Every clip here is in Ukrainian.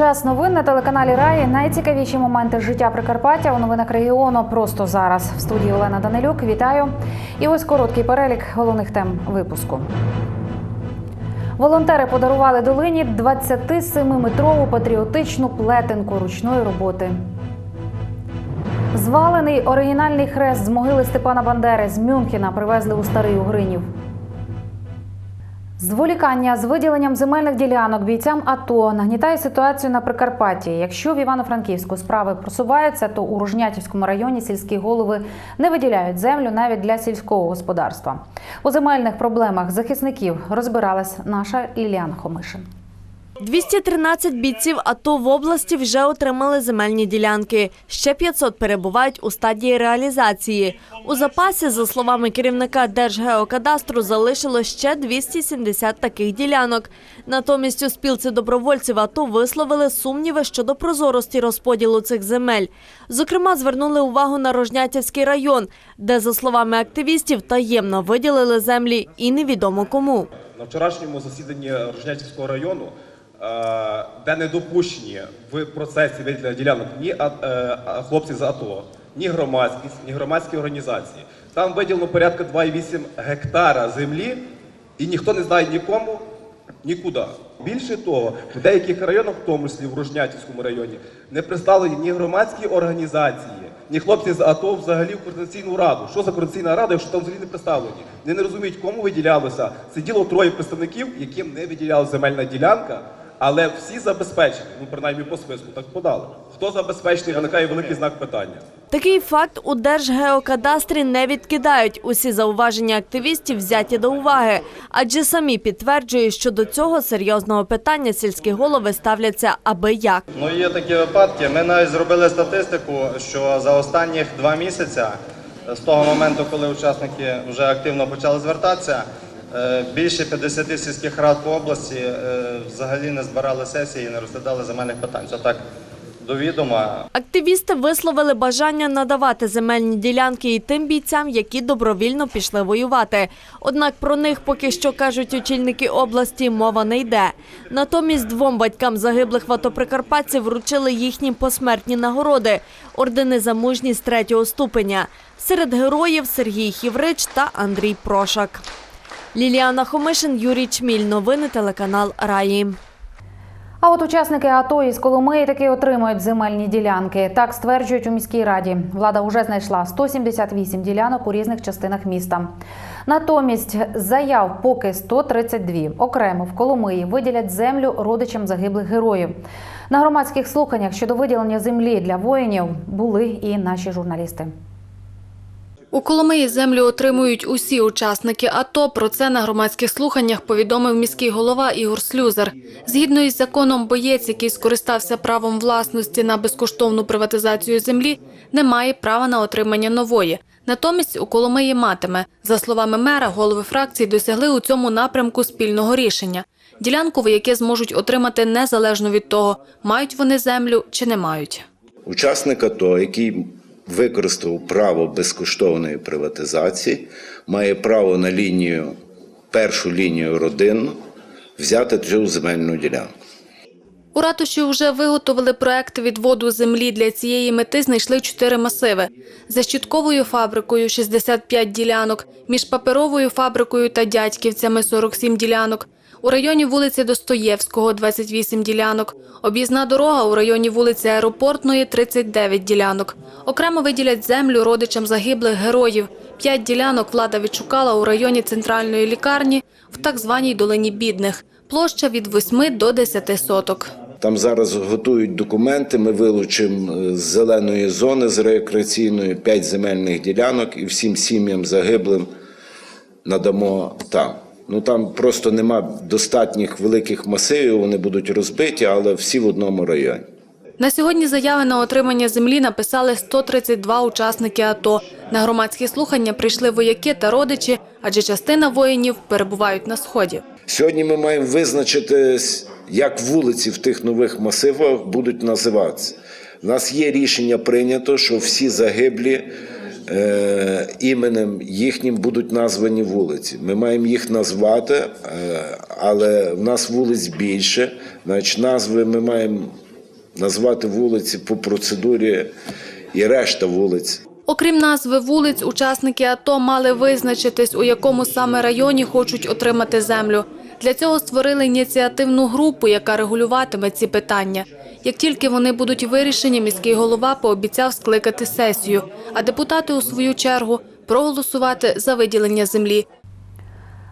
Час новин на телеканалі Раї. Найцікавіші моменти життя Прикарпаття у новинах регіону просто зараз. В студії Олена Данилюк. Вітаю. І ось короткий перелік головних тем випуску. Волонтери подарували долині 27-метрову патріотичну плетенку ручної роботи. Звалений оригінальний хрест з могили Степана Бандери з Мюнхена привезли у старий Угринів. Зволікання з виділенням земельних ділянок бійцям АТО нагнітає ситуацію на Прикарпатті. Якщо в Івано-Франківську справи просуваються, то у Ружнятівському районі сільські голови не виділяють землю навіть для сільського господарства. У земельних проблемах захисників розбиралась наша Ліліана Хомишин. 213 бійців АТО в області вже отримали земельні ділянки. Ще 500 перебувають у стадії реалізації. У запасі, за словами керівника Держгеокадастру, залишилось ще 270 таких ділянок. Натомість у спілці добровольців АТО висловили сумніви щодо прозорості розподілу цих земель. Зокрема, звернули увагу на Рожнятівський район, де, за словами активістів, таємно виділили землі і невідомо кому. На вчорашньому засіданні Рожнятівського району, де не допущені в процесі виділення ділянок ні е, хлопці з АТО, ні громадськість, ні громадські організації. Там виділено порядка 2,8 гектара землі, і ніхто не знає нікому, нікуди. Більше того, в деяких районах, в тому числі в Рожнятівському районі, не представлені ні громадські організації, ні хлопці з АТО взагалі в координаційну раду. Що за координаційна рада, якщо там взагалі не представлені? Вони не розуміють, кому виділялося. Сиділо троє представників, яким не виділялася земельна ділянка, але всі забезпечені, ну принаймні по списку так подали. Хто забезпечений, виникає великий знак питання. Такий факт у Держгеокадастрі не відкидають. Усі зауваження активістів взяті до уваги, адже самі підтверджують, що до цього серйозного питання сільські голови ставляться аби як. Ну, є такі випадки. Ми навіть зробили статистику, що за останніх два місяці, з того моменту, коли учасники вже активно почали звертатися, більше 50 сільських рад по області е, взагалі не збирали сесії і не розглядали земельних питань. Так до. Активісти висловили бажання надавати земельні ділянки і тим бійцям, які добровільно пішли воювати. Однак про них поки що кажуть очільники області, мова не йде. Натомість двом батькам загиблих в АТО вручили їхні посмертні нагороди ордени за мужність третього ступеня. Серед героїв Сергій Хіврич та Андрій Прошак. Ліліана Хомишин, Юрій Чміль. Новини телеканал Раї. А от учасники АТО із Коломиї таки отримують земельні ділянки. Так стверджують у міській раді. Влада вже знайшла 178 ділянок у різних частинах міста. Натомість заяв поки 132. Окремо в Коломиї виділять землю родичам загиблих героїв. На громадських слуханнях щодо виділення землі для воїнів були і наші журналісти. У Коломиї землю отримують усі учасники АТО. Про це на громадських слуханнях повідомив міський голова Ігор Слюзар. Згідно із законом, боєць, який скористався правом власності на безкоштовну приватизацію землі, не має права на отримання нової. Натомість у Коломиї матиме. За словами мера, голови фракцій досягли у цьому напрямку спільного рішення. Ділянку вояки зможуть отримати незалежно від того, мають вони землю чи не мають. Учасник АТО, який використав право безкоштовної приватизації, має право на лінію, першу лінію родинну взяти цю земельну ділянку. У ратуші вже виготовили проект відводу землі. Для цієї мети знайшли чотири масиви. За щітковою фабрикою – 65 ділянок, між паперовою фабрикою та дядьківцями – 47 ділянок. У районі вулиці Достоєвського – 28 ділянок. Об'їзна дорога у районі вулиці Аеропортної – 39 ділянок. Окремо виділять землю родичам загиблих героїв. П'ять ділянок влада відшукала у районі центральної лікарні в так званій долині бідних. Площа від 8 до 10 соток. Там зараз готують документи. Ми вилучимо е, з зеленої зони з рекреаційної 5 земельних ділянок і всім сім'ям загиблим надамо там. Ну там просто нема достатніх великих масивів, вони будуть розбиті, але всі в одному районі. На сьогодні заяви на отримання землі написали 132 учасники АТО. На громадські слухання прийшли вояки та родичі, адже частина воїнів перебувають на сході. Сьогодні ми маємо визначити, як вулиці в тих нових масивах будуть називатися. У нас є рішення прийнято, що всі загиблі іменем їхнім будуть названі вулиці. Ми маємо їх назвати, е, але в нас вулиць більше. Значить, назви ми маємо назвати вулиці по процедурі і решта вулиць. Окрім назви вулиць, учасники АТО мали визначитись, у якому саме районі хочуть отримати землю. Для цього створили ініціативну групу, яка регулюватиме ці питання. Як тільки вони будуть вирішені, міський голова пообіцяв скликати сесію, а депутати у свою чергу проголосувати за виділення землі.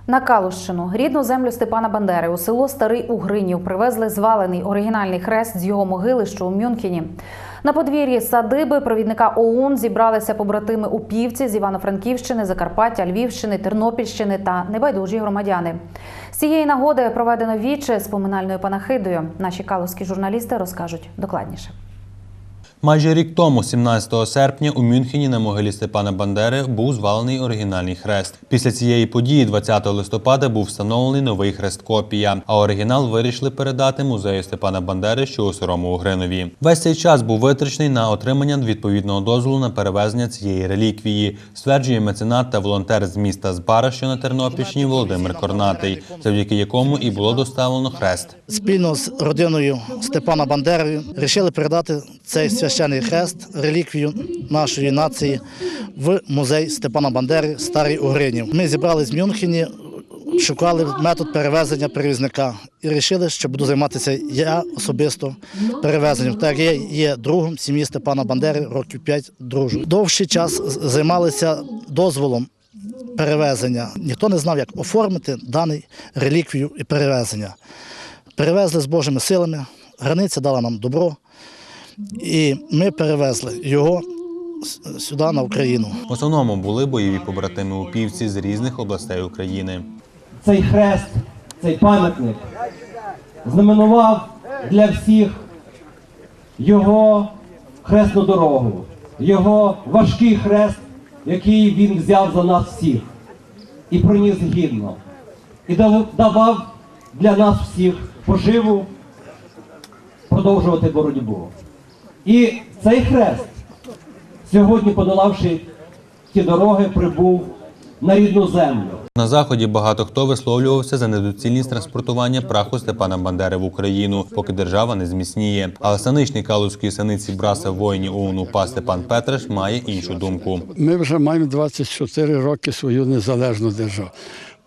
На Калущину, рідну землю Степана Бандери, у село Старий Угринів привезли звалений оригінальний хрест з його могили, що у Мюнхені. На подвір'ї садиби провідника ОУН зібралися побратими упівці з Івано-Франківщини, Закарпаття, Львівщини, Тернопільщини та небайдужі громадяни. Цієї нагоди проведено віче з поминальною панахидою. Наші калузькі журналісти розкажуть докладніше. Майже рік тому, 17 серпня, у Мюнхені на могилі Степана Бандери був звалений оригінальний хрест. Після цієї події, 20 листопада, був встановлений новий хрест-копія, а оригінал вирішили передати музею Степана Бандери, що у Сирому Угринові. Весь цей час був витрачений на отримання відповідного дозволу на перевезення цієї реліквії, стверджує меценат та волонтер з міста Збара, що на Тернопільщині Володимир Корнатий, завдяки якому і було доставлено хрест. спільно з родиною Степана Бандери вирішили передати цей священний хрест, реліквію нашої нації, в музей Степана Бандери Старий Угринів. Ми зібрались в Мюнхені, шукали метод перевезення перевізника і вирішили, що буду займатися я особисто перевезенням. Так я є другом сім'ї Степана Бандери, років 5 дружу. Довший час займалися дозволом перевезення. Ніхто не знав, як оформити даний реліквію і перевезення. Перевезли з Божими силами, границя дала нам добро, і ми перевезли його сюди на Україну. В основному були бойові побратими упівці з різних областей України. цей хрест, цей пам'ятник знаменував для всіх його хресну дорогу, його важкий хрест, який він взяв за нас всіх і проніс гідно, і дав- давав для нас всіх поживу продовжувати боротьбу. І цей хрест, сьогодні подолавши ті дороги, прибув на рідну землю. На заході багато хто висловлювався за недоцільність транспортування праху Степана Бандери в Україну, поки держава не зміцніє. Але станичний калузької саниці Браса воїнів ОУН УПА Степан Петраш має іншу думку. Ми вже маємо 24 роки свою незалежну державу.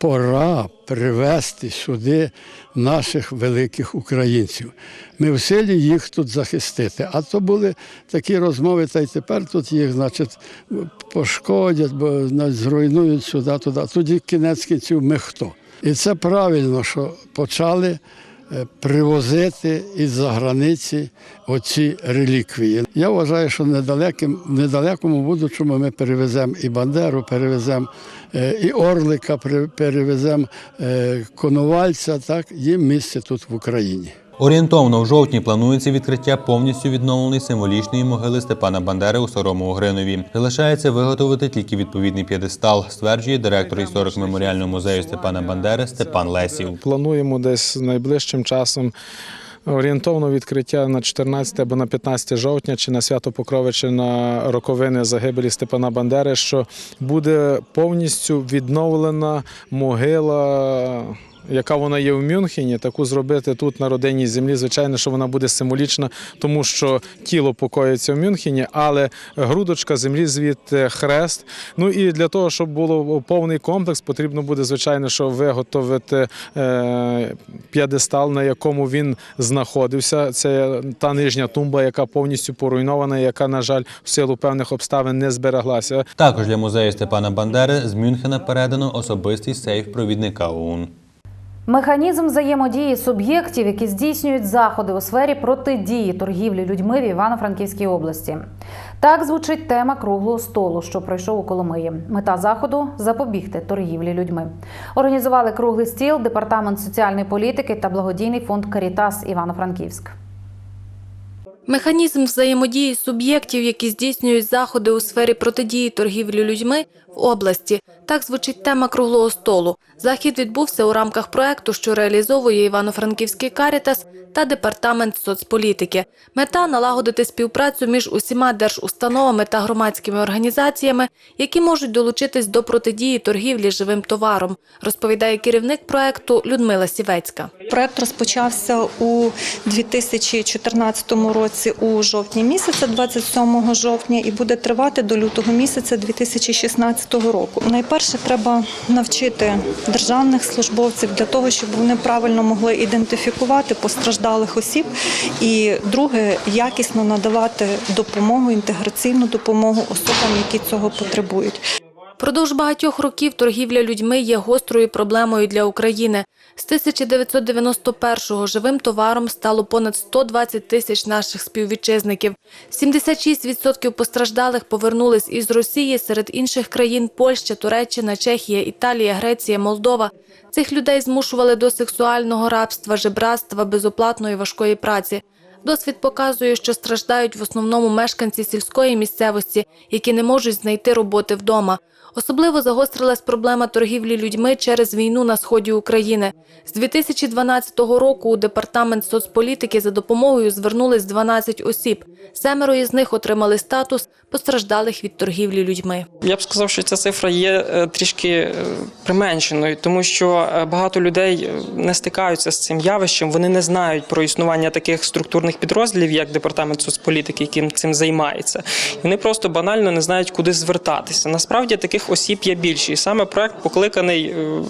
Пора привести сюди наших великих українців. Ми в силі їх тут захистити. А то були такі розмови, та й тепер тут їх, значить, пошкодять, бо зруйнують сюди, туди. Тоді кінець кінців ми хто. І це правильно, що почали привозити із-за границі оці реліквії. Я вважаю, що недалеким, недалекому будучому ми перевеземо і Бандеру, перевеземо е, і Орлика, пере- перевеземо е, Коновальця. Так, їм місце тут в Україні. Орієнтовно в жовтні планується відкриття повністю відновленої символічної могили Степана Бандери у Старому Угринові. Залишається виготовити тільки відповідний п'єдестал, стверджує директор історик меморіального музею Степана Бандери Степан Лесів. Плануємо десь найближчим часом. Орієнтовно відкриття на 14 або на 15 жовтня чи на свято Покрови, чи на роковини загибелі Степана Бандери, що буде повністю відновлена могила. Яка вона є в Мюнхені, таку зробити тут на родинній землі. Звичайно, що вона буде символічна, тому що тіло покоїться в Мюнхені, але грудочка землі звідти хрест. Ну і для того, щоб було повний комплекс, потрібно буде звичайно, що виготовити е, п'єдестал, на якому він знаходився. Це та нижня тумба, яка повністю поруйнована, яка, на жаль, в силу певних обставин не збереглася. Також для музею Степана Бандери з Мюнхена передано особистий сейф провідника ОУН. Механізм взаємодії суб'єктів, які здійснюють заходи у сфері протидії торгівлі людьми в Івано-Франківській області. Так звучить тема круглого столу, що пройшов у Коломиї. Мета заходу запобігти торгівлі людьми. Організували круглий стіл департамент соціальної політики та благодійний фонд Карітас Івано-Франківськ. Механізм взаємодії суб'єктів, які здійснюють заходи у сфері протидії торгівлі людьми в області. Так звучить тема круглого столу. Захід відбувся у рамках проекту, що реалізовує Івано-Франківський Карітас та департамент соцполітики. Мета налагодити співпрацю між усіма держустановами та громадськими організаціями, які можуть долучитись до протидії торгівлі живим товаром, розповідає керівник проекту Людмила Сівецька. Проект розпочався у 2014 році у жовтні місяця, 27 жовтня, і буде тривати до лютого місяця 2016 року. Найперше треба навчити державних службовців для того, щоб вони правильно могли ідентифікувати постраждалих осіб. І друге, якісно надавати допомогу, інтеграційну допомогу особам, які цього потребують. Продовж багатьох років торгівля людьми є гострою проблемою для України. З 1991-го живим товаром стало понад 120 тисяч наших співвітчизників. 76% постраждалих повернулись із Росії, серед інших країн Польща, Туреччина, Чехія, Італія, Греція, Молдова. Цих людей змушували до сексуального рабства, жебратства, безоплатної важкої праці. Досвід показує, що страждають в основному мешканці сільської місцевості, які не можуть знайти роботи вдома. Особливо загострилась проблема торгівлі людьми через війну на сході України. З 2012 року у департамент соцполітики за допомогою звернулись 12 осіб. Семеро із них отримали статус постраждалих від торгівлі людьми. Я б сказав, що ця цифра є е, трішки е, применшеною, тому що е, багато людей не стикаються з цим явищем. Вони не знають про існування таких структурних підрозділів, як департамент соцполітики, яким цим займається. Вони просто банально не знають, куди звертатися. Насправді таких осіб є більше, і саме проект покликаний е,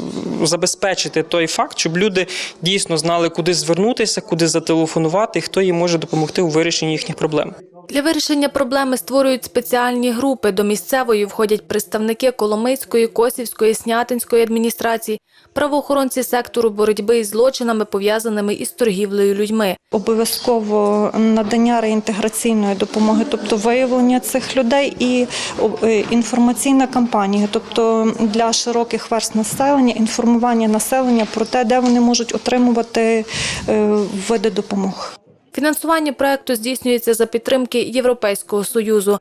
забезпечити той факт, щоб люди дійсно знали, куди звернутися, куди зателефонувати, і хто їм може допомогти у вирішенні їхніх проблем. Для вирішення проблеми створюють спеціальні групи. До місцевої входять представники Коломийської, Косівської, Снятинської адміністрації, правоохоронці сектору боротьби із злочинами, пов'язаними із торгівлею людьми. Обов'язково надання реінтеграційної допомоги, тобто виявлення цих людей, і е, інформаційна кампанія, тобто для широких верст населення, інформування населення про те, де вони можуть отримувати е, види допомог. Фінансування проекту здійснюється за підтримки Європейського союзу.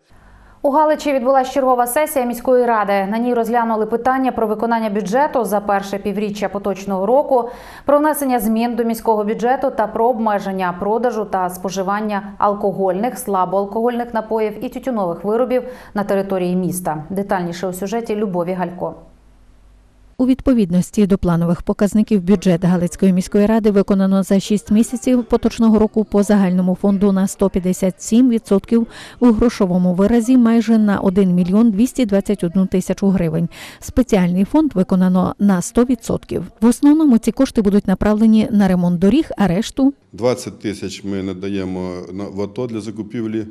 У Галичі відбулася чергова сесія міської ради. На ній розглянули питання про виконання бюджету за перше півріччя поточного року, про внесення змін до міського бюджету та про обмеження продажу та споживання алкогольних, слабоалкогольних напоїв і тютюнових виробів на території міста. Детальніше у сюжеті Любові Галько. У відповідності до планових показників бюджет Галицької міської ради виконано за 6 місяців поточного року по загальному фонду на 157%, у грошовому виразі майже на 1 мільйон 221 тисячу гривень. Спеціальний фонд виконано на 100%. В основному ці кошти будуть направлені на ремонт доріг, а решту 20 тисяч ми надаємо на- в АТО для закупівлі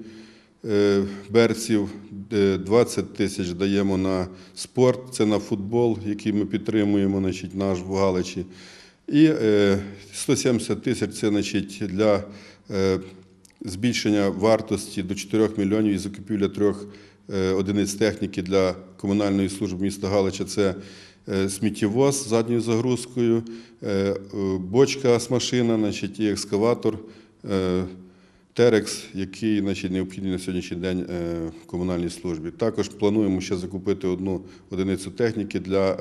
берців, е, 20 тисяч даємо на спорт, це на футбол, який ми підтримуємо значить, наш в Галичі. І е, 170 тисяч це значить, для е, збільшення вартості до 4 мільйонів і закупівля трьох е, одиниць техніки для комунальної служби міста Галича. Це е, сміттєвоз з задньою загрузкою, е, е, бочка з машина, значить, і екскаватор. Е, Терекс, який значить, необхідний на сьогоднішній день е, комунальній службі. Також плануємо ще закупити одну одиницю техніки для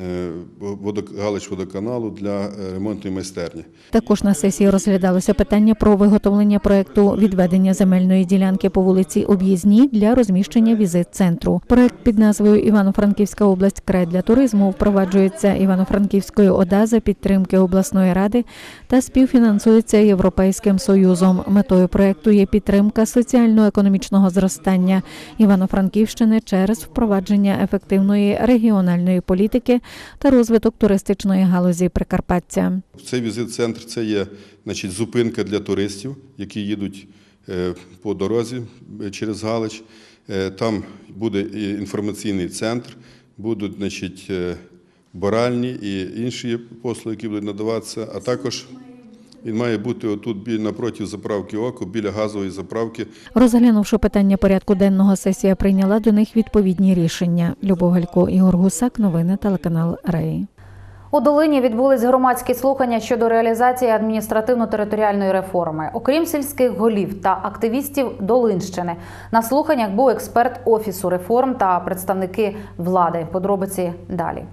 е, е, Галич-водоканалу для е, ремонтної майстерні. Також на сесії розглядалося питання про виготовлення проекту відведення земельної ділянки по вулиці Об'їзній для розміщення візит-центру. Проект під назвою Івано-Франківська область край для туризму впроваджується Івано-Франківською ОДА за підтримки обласної ради та співфінансується Європейським союзом. Метою проекту є підтримка соціально-економічного зростання Івано-Франківщини через впровадження ефективної регіональної політики та розвиток туристичної галузі Прикарпаття. Цей візит-центр це є значить, зупинка для туристів, які їдуть е, по дорозі е, через Галич. Е, Там буде інформаційний центр, будуть значить, боральні і інші послуги, які будуть надаватися, а також він має бути отут біля напроти заправки ОКО, біля газової заправки. Розглянувши питання порядку денного, сесія прийняла до них відповідні рішення. Любов Галько, Ігор Гусак, новини телеканал Раї. У Долині відбулись громадські слухання щодо реалізації адміністративно-територіальної реформи. Окрім сільських голів та активістів Долинщини, на слуханнях був експерт офісу реформ та представники влади. Подробиці далі.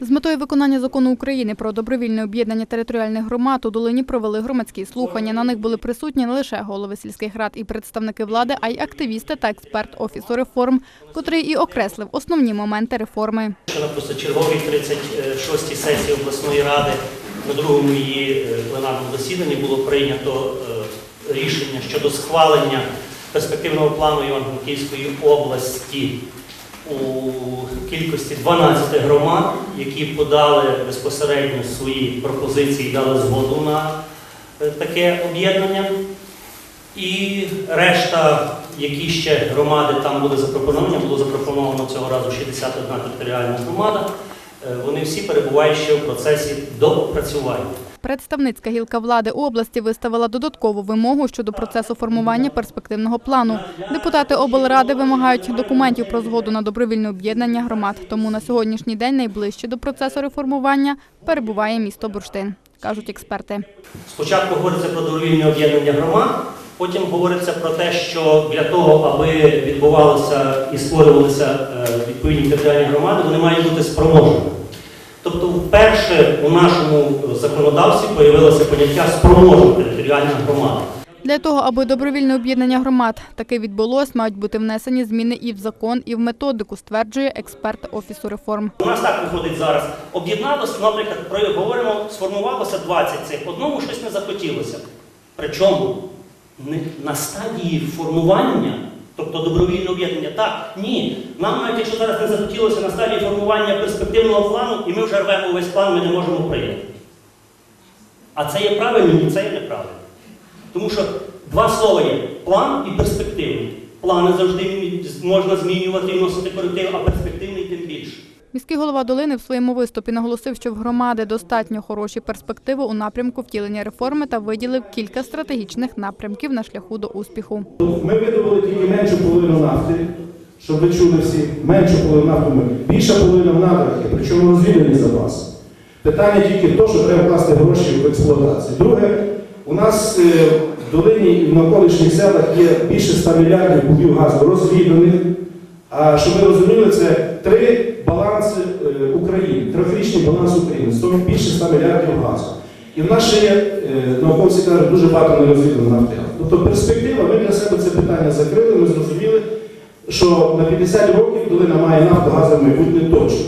З метою виконання закону України про добровільне об'єднання територіальних громад у Долині провели громадські слухання. На них були присутні не лише голови сільських рад і представники влади, а й активісти та експерт офісу реформ, котрий і окреслив основні моменти реформи. На позачерговій 36-й сесії обласної ради на другому її е, пленарному засіданні було прийнято е, рішення щодо схвалення перспективного плану Івано-Франківської області у кількості 12 громад, які подали безпосередньо свої пропозиції дали згоду на е, таке об'єднання. І решта, які ще громади там були запропоновані, було запропоновано цього разу 61 територіальна громада. е, Вони всі перебувають ще в процесі доопрацювання. Представницька гілка влади області виставила додаткову вимогу щодо процесу формування перспективного плану. Депутати облради вимагають документів про згоду на добровільне об'єднання громад. Тому на сьогоднішній день найближче до процесу реформування перебуває місто Бурштин, кажуть експерти. Спочатку говориться про добровільне об'єднання громад, потім говориться про те, що для того, аби відбувалося і створювалися е, відповідні територіальні громади, вони мають бути спроможними. Тобто, вперше у нашому законодавстві появилося поняття спроможна територіальна громада. Для того, аби добровільне об'єднання громад таки відбулось, мають бути внесені зміни і в закон, і в методику, стверджує експерт офісу реформ. У нас так виходить зараз. Об'єдналося, наприклад, про говоримо, сформувалося 20 цих, одному щось не захотілося. Причому на стадії формування, тобто добровільне об'єднання, так, ні. Нам навіть якщо зараз не захотілося на стадії формування перспективного плану, і ми вже рвемо весь план, ми не можемо прийняти. А це є правильно, ні, це є неправильно. Тому що два слова є план і перспективний. Плани завжди можна змінювати і вносити коректив, а більше. Міський голова Долини в своєму виступі наголосив, що в громади достатньо хороші перспективи у напрямку втілення реформи та виділив кілька стратегічних напрямків на шляху до успіху. Ми видобули тільки меншу половину нафти, щоб ви чули всі, меншу половину нафти, більша половина в надрах, є, причому розвідувані запаси. Питання тільки в що треба вкласти гроші в експлуатацію. Друге, у нас е, в долині і в навколишніх селах є більше 100 мільярдів кубів газу розвіданих. А щоб ви розуміли, це три е, України, трьохрічний баланс України, з того більше 100 мільярдів газу. І в нас ще є, е, науковці кажуть, дуже багато нерозвіданого нафти. Тобто перспектива, ми для себе це питання закрили, ми зрозуміли, що на 50 років долина має нафтогазове майбутнє точно.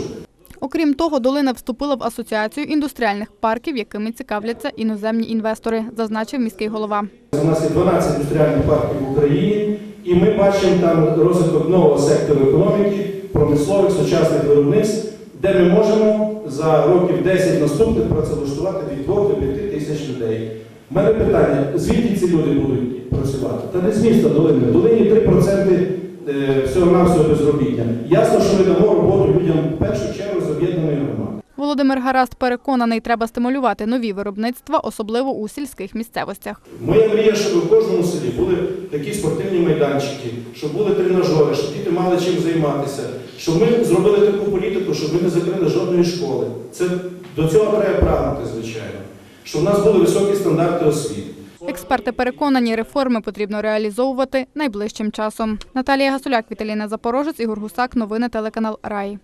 Окрім того, Долина вступила в асоціацію індустріальних парків, якими цікавляться іноземні інвестори, зазначив міський голова. У нас є 12 індустріальних парків в Україні, і ми бачимо там розвиток нового сектору економіки, промислових, сучасних виробництв, де ми можемо за років 10 наступних працевлаштувати від 2 до 5 тисяч людей. У мене питання, звідки ці люди будуть працювати? Та не з міста долини. В долині 3% е, всього-навсього безробіття. Ясно, що ми дамо роботу людям в першу чергу. Володимир Гараст переконаний, треба стимулювати нові виробництва, особливо у сільських місцевостях. Моя мрія, щоб в кожному селі були такі спортивні майданчики, щоб були тренажери, щоб діти мали чим займатися, щоб ми зробили таку політику, щоб ми не закрили жодної школи. Це до цього треба прагнути, звичайно. Щоб в нас були високі стандарти освіти. Експерти переконані, реформи потрібно реалізовувати найближчим часом. Наталія Гасуляк, Віталіна Запорожець, Ігор Гусак. Новини телеканал Рай.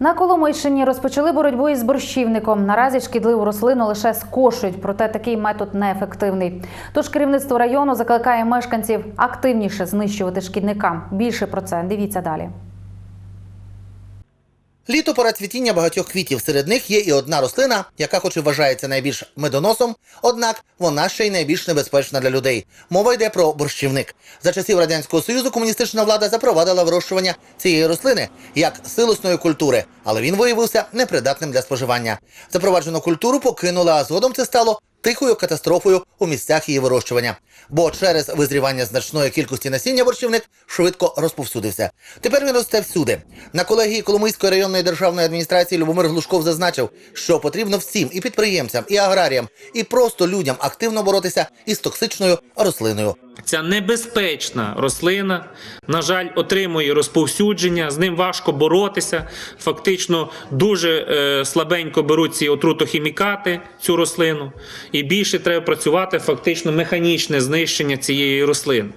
На Коломийщині розпочали боротьбу із борщівником. Наразі шкідливу рослину лише скошують, проте такий метод неефективний. Тож керівництво району закликає мешканців активніше знищувати шкідника. Більше про це дивіться далі. Літо пора цвітіння багатьох квітів. Серед них є і одна рослина, яка, хоч і вважається найбільш медоносом, однак вона ще й найбільш небезпечна для людей. Мова йде про борщівник. За часів радянського союзу комуністична влада запровадила вирощування цієї рослини як силосної культури, але він виявився непридатним для споживання. Запроваджену культуру покинули, а згодом це стало тихою катастрофою у місцях її вирощування. Бо через визрівання значної кількості насіння борщівник швидко розповсюдився. Тепер він росте всюди. На колегії Коломийської районної державної адміністрації Любомир Глушков зазначив, що потрібно всім і підприємцям, і аграріям, і просто людям активно боротися із токсичною рослиною. Ця небезпечна рослина, на жаль, отримує розповсюдження, з ним важко боротися. Фактично дуже е, слабенько беруть ці отрутохімікати, цю рослину, і більше треба працювати фактично механічне знищення цієї рослини.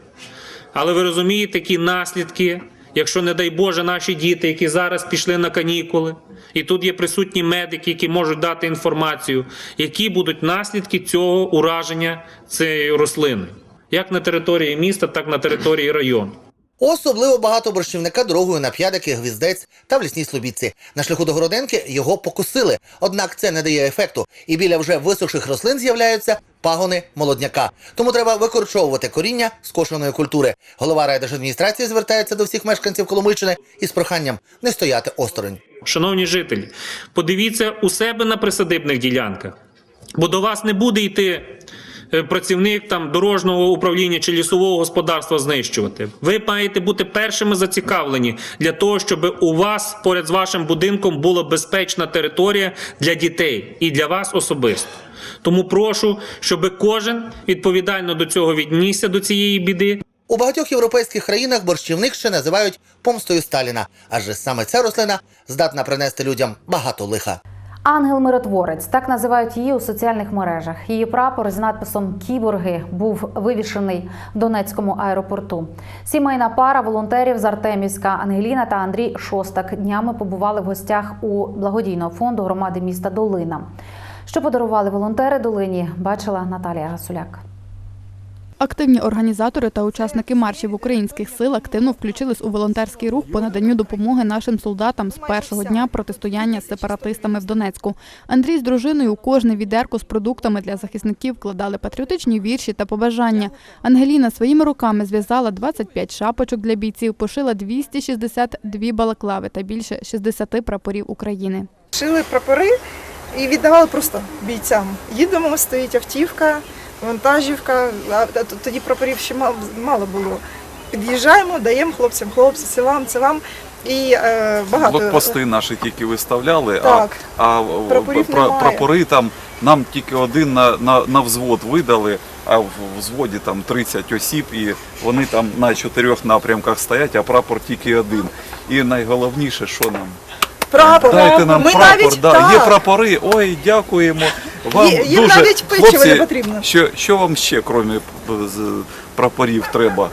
Але ви розумієте, які наслідки Якщо, не дай Боже, наші діти, які зараз пішли на канікули, і тут є присутні медики, які можуть дати інформацію, які будуть наслідки цього ураження цієї рослини, як на території міста, так на території району. Особливо багато борщівника дорогою на п'ядики, гвіздець та в лісній слобідці. На шляху до Городенки його покусили. Однак це не дає ефекту, і біля вже висохших рослин з'являються пагони молодняка. Тому треба викорчовувати коріння скошеної культури. Голова райдержадміністрації звертається до всіх мешканців Коломийщини із проханням не стояти осторонь. Шановні жителі, подивіться у себе на присадибних ділянках, бо до вас не буде йти працівник там дорожнього управління чи лісового господарства знищувати. Ви маєте бути першими зацікавлені для того, щоб у вас поряд з вашим будинком була безпечна територія для дітей і для вас особисто. Тому прошу, щоб кожен відповідально до цього віднісся до цієї біди. У багатьох європейських країнах борщівник ще називають помстою Сталіна, адже саме ця рослина здатна принести людям багато лиха. Ангел-миротворець так називають її у соціальних мережах. Її прапор з надписом Кіборги був вивішений в Донецькому аеропорту. Сімейна пара волонтерів з Артемівська Ангеліна та Андрій Шостак днями побували в гостях у благодійного фонду громади міста Долина. Що подарували волонтери долині, бачила Наталія Гасуляк. Активні організатори та учасники маршів українських сил активно включились у волонтерський рух по наданню допомоги нашим солдатам з першого дня протистояння з сепаратистами в Донецьку. Андрій з дружиною у кожне відерко з продуктами для захисників вкладали патріотичні вірші та побажання. Ангеліна своїми руками зв'язала 25 шапочок для бійців, пошила 262 балаклави та більше 60 прапорів України. Шили прапори і віддавали просто бійцям. Їдемо, стоїть автівка, вантажівка, а тоді прапорів ще мало, було. Під'їжджаємо, даємо хлопцям, хлопці, це вам, це вам. І е, багато Блокпости наші тільки виставляли, Так. а, а Прапорів пра- немає. прапори там нам тільки один на, на, на взвод видали, а в взводі там 30 осіб, і вони там на чотирьох напрямках стоять, а прапор тільки один. І найголовніше, що нам. Прапор. Дайте нам Ми прапор, навіть, да, так, є прапори. Ой, дякуємо. Вам Є- їм дуже навіть печиво хлопці, не потрібно. Що, що вам ще, крім прапорів, треба?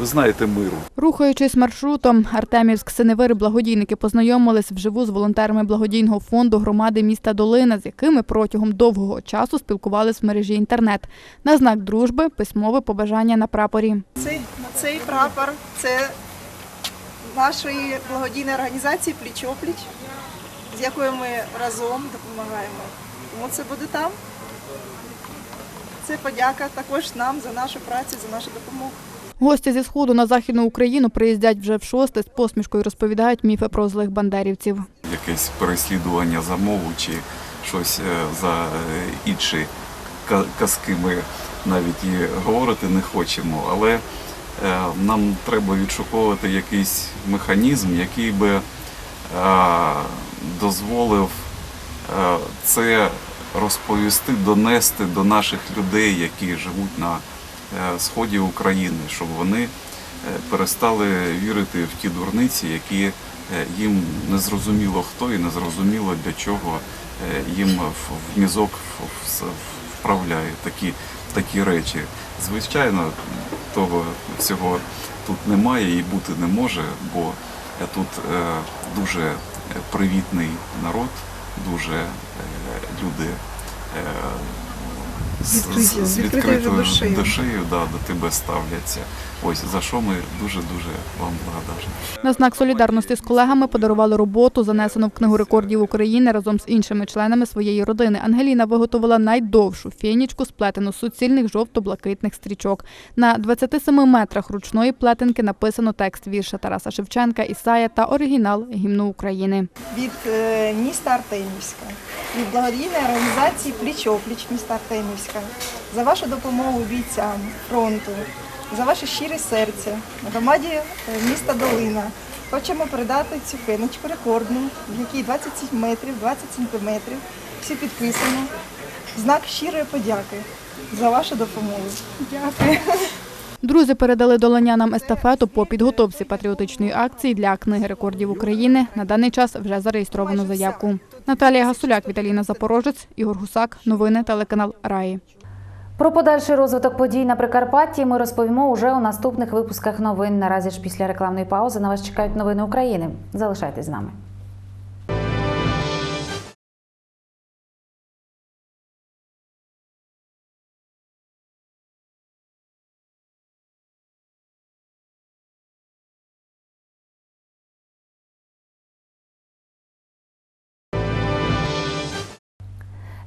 Ви знаєте, миру. Рухаючись маршрутом, Артемівськ Синевир благодійники познайомились вживу з волонтерами благодійного фонду громади міста Долина, з якими протягом довгого часу спілкувались в мережі інтернет. На знак дружби письмове побажання на прапорі. Цей, цей прапор це нашої благодійної організації Пліч-опліч, з якою ми разом допомагаємо. Тому це буде там. Це подяка також нам за нашу працю, за нашу допомогу. Гості зі сходу на західну Україну приїздять вже в шосте з посмішкою розповідають міфи про злих бандерівців. якесь переслідування за мову чи щось е, за е, інші казки ми навіть і говорити не хочемо, але нам треба відшуковувати якийсь механізм, який би е, дозволив е, це розповісти, донести до наших людей, які живуть на е, сході України, щоб вони е, перестали вірити в ті дурниці, які е, їм не зрозуміло хто і не зрозуміло для чого е, їм в мізок в- в- такі, такі речі. Звичайно, того всього тут немає і бути не може, бо тут е, дуже привітний народ, дуже е, люди е, з, з, з відкритою відкритою душею. душею да, до тебе ставляться. Ось за що ми дуже-дуже вам благодарні. На знак солідарності з колегами подарували роботу, занесену в книгу рекордів України разом з іншими членами своєї родини. Ангеліна виготовила найдовшу фенічку, сплетену з суцільних жовто-блакитних стрічок. На 27 метрах ручної плетенки написано текст вірша Тараса Шевченка, Ісая та оригінал гімну України. від е, міста Артемівська, від благодійної організації Пліч-опліч міста Артемівська за вашу допомогу бійцям фронту, за ваше щире серце громаді е, міста Долина. Хочемо передати цю пеночку рекордну, в якій 27 метрів, 20 сантиметрів. Всі підписано. Знак щирої подяки за вашу допомогу. Дякую. Друзі передали долонянам естафету по підготовці патріотичної акції для книги рекордів України. На даний час вже зареєстровано заявку. Наталія Гасуляк, Віталіна Запорожець, Ігор Гусак. Новини телеканал Раї. Про подальший розвиток подій на Прикарпатті ми розповімо уже у наступних випусках новин. Наразі ж після рекламної паузи на вас чекають новини України. Залишайтесь з нами.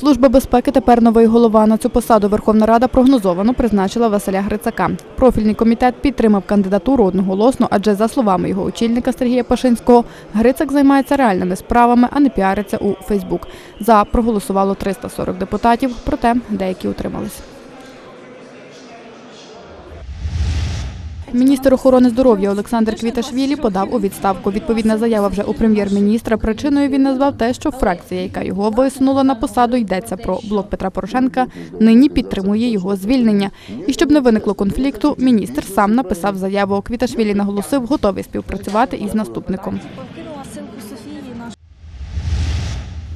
Служба безпеки тепер новий голова. На цю посаду Верховна Рада прогнозовано призначила Василя Грицака. Профільний комітет підтримав кандидатуру одноголосно, адже за словами його очільника Сергія Пашинського, Грицак займається реальними справами, а не піариться у Фейсбук. За проголосувало 340 депутатів, проте деякі утримались. Міністр охорони здоров'я Олександр Квіташвілі подав у відставку. Відповідна заява вже у прем'єр-міністра. Причиною він назвав те, що фракція, яка його висунула на посаду, йдеться про блок Петра Порошенка, нині підтримує його звільнення. І щоб не виникло конфлікту, міністр сам написав заяву. Квіташвілі наголосив, готовий співпрацювати із наступником.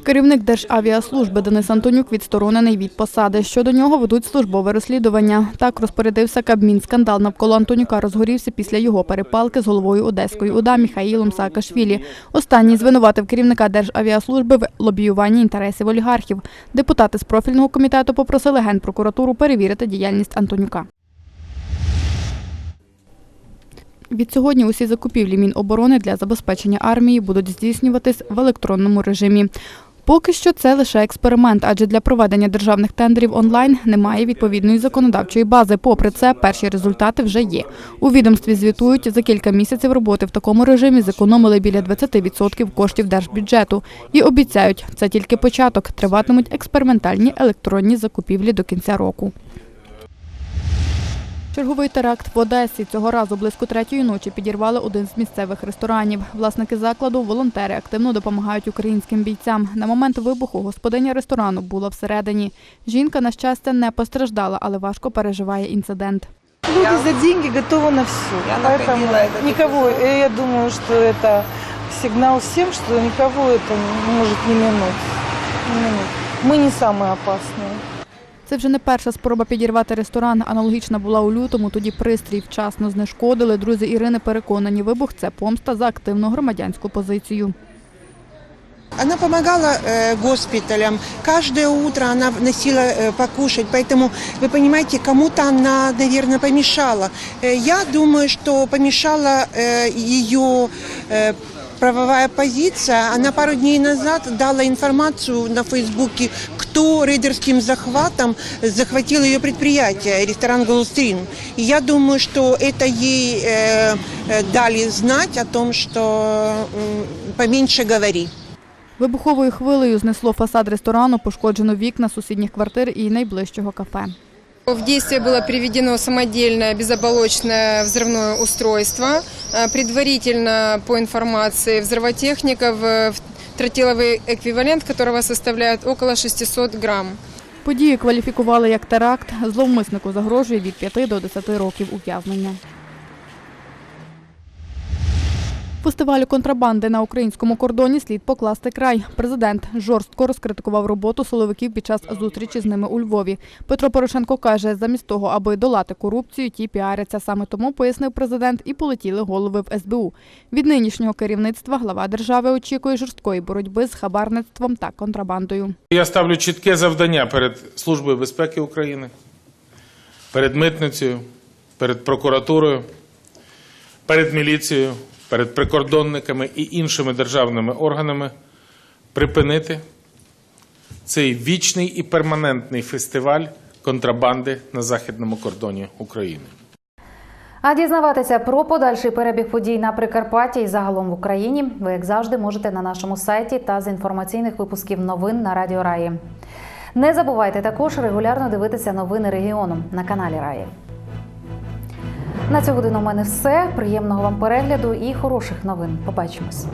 Керівник Державіаслужби Денис Антонюк відсторонений від посади. Щодо нього ведуть службове розслідування. Так розпорядився Кабмін. Скандал навколо Антонюка розгорівся після його перепалки з головою Одеської УДА Міхаїлом Саакашвілі. Останній звинуватив керівника Державіаслужби в лобіюванні інтересів олігархів. Депутати з профільного комітету попросили Генпрокуратуру перевірити діяльність Антонюка. Відсьогодні усі закупівлі Міноборони для забезпечення армії будуть здійснюватись в електронному режимі. Поки що це лише експеримент, адже для проведення державних тендерів онлайн немає відповідної законодавчої бази. Попри це, перші результати вже є. У відомстві звітують, за кілька місяців роботи в такому режимі зекономили біля 20% коштів держбюджету. І обіцяють, це тільки початок. Триватимуть експериментальні електронні закупівлі до кінця року. Черговий теракт в Одесі. Цього разу близько третьої ночі підірвали один з місцевих ресторанів. Власники закладу, волонтери, активно допомагають українським бійцям. На момент вибуху господиня ресторану була всередині. Жінка, на щастя, не постраждала, але важко переживає інцидент. Люди за деньги готовы на все. Поэтому никого, э, я думаю, что это сигнал всем, что никого это не может не минуть. Не минуть. Мы не самые опасные. Це вже не перша спроба підірвати ресторан. Аналогічна була у лютому. Тоді пристрій вчасно знешкодили. Друзі Ірини переконані, вибух це помста за активну громадянську позицію. Она помогала э, госпиталям. Каждое утро она носила э, покушать. Поэтому, вы понимаете, кому-то она, наверное, помешала. Э, я думаю, что помешала э, ее э, правовая позиция. Она пару дней назад дала информацию на Фейсбуке, кто рейдерским захватом захватил ее предприятие, ресторан «Голстрин». И я думаю, что это ей э, э, дали знать о том, что м, поменьше говори. Вибуховою хвилею знесло фасад ресторану, пошкоджено вікна сусідніх квартир і найближчого кафе. В действие было приведено самодельное безоболочное взрывное устройство. Э, Предварительно, по информации взрывотехников, э, тротиловый эквивалент которого составляет около 600 грамм. Подію кваліфікували як теракт. Зловмиснику загрожує від 5 до 10 років ув'язнення. Фестивалю контрабанди на українському кордоні слід покласти край. Президент жорстко розкритикував роботу силовиків під час зустрічі з ними у Львові. Петро Порошенко каже, замість того, аби долати корупцію, ті піаряться. Саме тому, пояснив президент, і полетіли голови в СБУ. Від нинішнього керівництва глава держави очікує жорсткої боротьби з хабарництвом та контрабандою. Я ставлю чітке завдання перед Службою безпеки України, перед митницею, перед прокуратурою, перед міліцією, перед прикордонниками і іншими державними органами припинити цей вічний і перманентний фестиваль контрабанди на західному кордоні України. А дізнаватися про подальший перебіг подій на Прикарпатті і загалом в Україні ви, як завжди, можете на нашому сайті та з інформаційних випусків новин на Радіо Раї. Не забувайте також регулярно дивитися новини регіону на каналі Раї. На цю годину у мене все. Приємного вам перегляду і хороших новин. Побачимось.